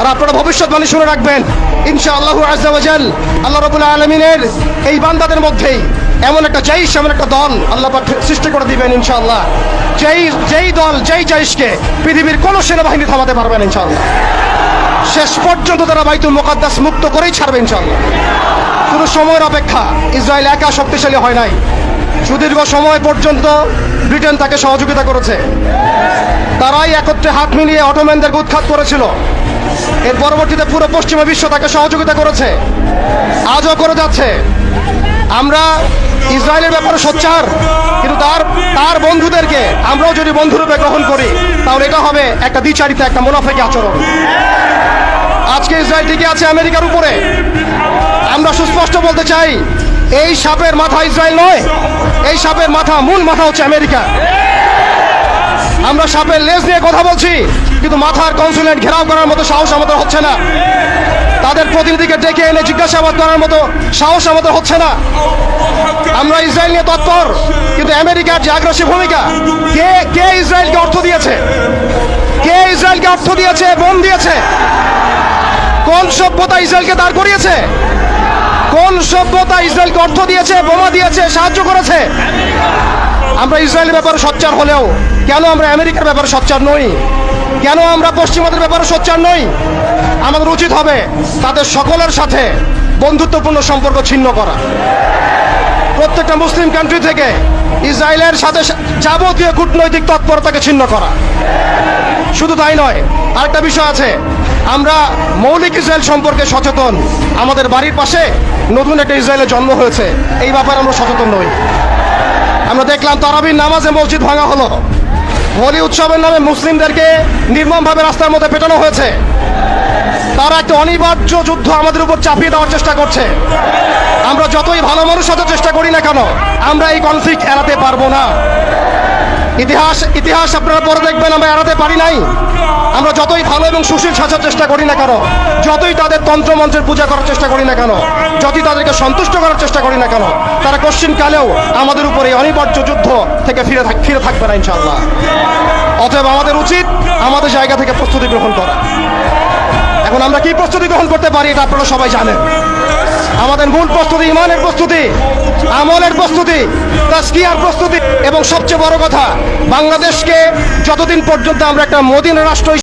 আর আপনারা ভবিষ্যৎবাণী শুনে রাখবেন ইনশা আল্লাহ আজাল আল্লাহ রবুল্লাহ আলমিনের এই বান্দাদের মধ্যেই এমন একটা জৈশ এমন একটা দল আল্লাহ সৃষ্টি করে দিবেন, ইনশাআল্লাহ। যেই যেই দল, যেই জৈশকে পৃথিবীর কোনো সেনাবাহিনী থামাতে পারবেন ইনশাআল্লাহ। শেষ পর্যন্ত তারা বাইতুল মোকাদ্দাস মুক্ত করেই ছাড়বে, ইনশাআল্লাহ। কোনো সময়ের অপেক্ষা ইসরায়েল একা শক্তিশালী হয় নাই। সুদীর্ঘ সময় পর্যন্ত ব্রিটেন তাকে সহযোগিতা করেছে। তারাই একত্রে হাত মিলিয়ে অটোম্যানদেরকে উৎখাত করেছিল। এর পরবর্তীতে পুরো পশ্চিমা বিশ্ব তাকে সহযোগিতা করেছে। আজও করে যাচ্ছে। আমরা ইসরায়েলের ব্যাপারে সোচ্চার, কিন্তু তার তার বন্ধুদেরকে আমরাও যদি বন্ধুরূপে গ্রহণ করি, তাহলে এটা হবে একটা দ্বিচারিতা, একটা মুনাফেকি আচরণ। আজকে ইসরায়েল টিকে আছে আমেরিকার উপরে। আমরা সুস্পষ্ট বলতে চাই, এই সাপের মাথা ইসরায়েল নয়, এই সাপের মাথা, মূল মাথা হচ্ছে আমেরিকা। আমরা সাপের লেজ নিয়ে কথা বলছি, কিন্তু মাথার কনসুলেট ঘেরাও করার মতো সাহস আমাদের হচ্ছে না। তাদের প্রতিনিধিকে ডেকে এনে জিজ্ঞাসাবাদ করার মতো সাহস আমাদের হচ্ছে না। আমরা ইসরায়েল নিয়ে তৎপর, কিন্তু আমেরিকার যে আগ্রাসী ভূমিকা, কে কে ইসরায়েলকে অর্থ দিয়েছে? কে ইসরায়েলকে অর্থ দিয়েছে বোম দিয়েছে? কোন সভ্যতা ইসরায়েলকে দাঁড় করিয়েছে? কোন সভ্যতা ইসরায়েলকে অর্থ দিয়েছে, বোমা দিয়েছে, সাহায্য করেছে? আমরা ইসরায়েলের ব্যাপারে সোচ্চার হলেও, কেন আমরা আমেরিকার ব্যাপারে সোচ্চার নই? কেন আমরা পশ্চিমাদের ব্যাপারে সোচ্চার নই? আমাদের উচিত হবে তাদের সকলের সাথে বন্ধুত্বপূর্ণ সম্পর্ক ছিন্ন করা। প্রত্যেকটা মুসলিম কান্ট্রি থেকে ইসরায়েলের সাথে যাবতীয় কূটনৈতিক তৎপরতাকে ছিন্ন করা। শুধু তাই নয়, আরেকটা বিষয় আছে। আমরা মৌলিক ইসরায়েল সম্পর্কে সচেতন। আমাদের বাড়ির পাশে নতুন একটা ইসরায়েলের জন্ম হয়েছে। এই ব্যাপারে আমরা সচেতন নই। আমরা দেখলাম তারাবির নামাজে মসজিদ ভাঙা হলো। হোলি উৎসবের নামে মুসলিমদেরকে নির্মমভাবে রাস্তার মধ্যে পেটানো হয়েছে। তারা একটা অনিবার্য যুদ্ধ আমাদের উপর চাপিয়ে দেওয়ার চেষ্টা করছে। আমরা যতই ভালো মানুষ হতে চেষ্টা করি না কেন, আমরা এই কনফ্লিক্ট এড়াতে পারব না। ইতিহাস ইতিহাস আপনারা পরে দেখবেন, আমরা এড়াতে পারি নাই। আমরা যতই ভালো এবং সুশীল সাজার চেষ্টা করি না কেন, যতই তাদের তন্ত্রমন্ত্রের পূজা করার চেষ্টা করি না কেন, যতই তাদেরকে সন্তুষ্ট করার চেষ্টা করি না কেন, তারা কোশ্চিন কালেও আমাদের উপরে অনিবার্য যুদ্ধ থেকে ফিরে থাক ফিরে থাকবে না ইনশাল্লাহ অতএব আমাদের উচিত আমাদের জায়গা থেকে প্রস্তুতি গ্রহণ করা। এখন আমরা কি প্রস্তুতি গ্রহণ করতে পারি এটা আপনারা সবাই জানেন। আমাদের মূল প্রস্তুতি, ইমানের প্রস্তুতি, আমলের প্রস্তুতি তাস্কিয়ার প্রস্তুতি এবং সবচেয়ে বড় কথা, বাংলাদেশকে যতদিন পর্যন্ত আমরা একটা মদিনা রাষ্ট্র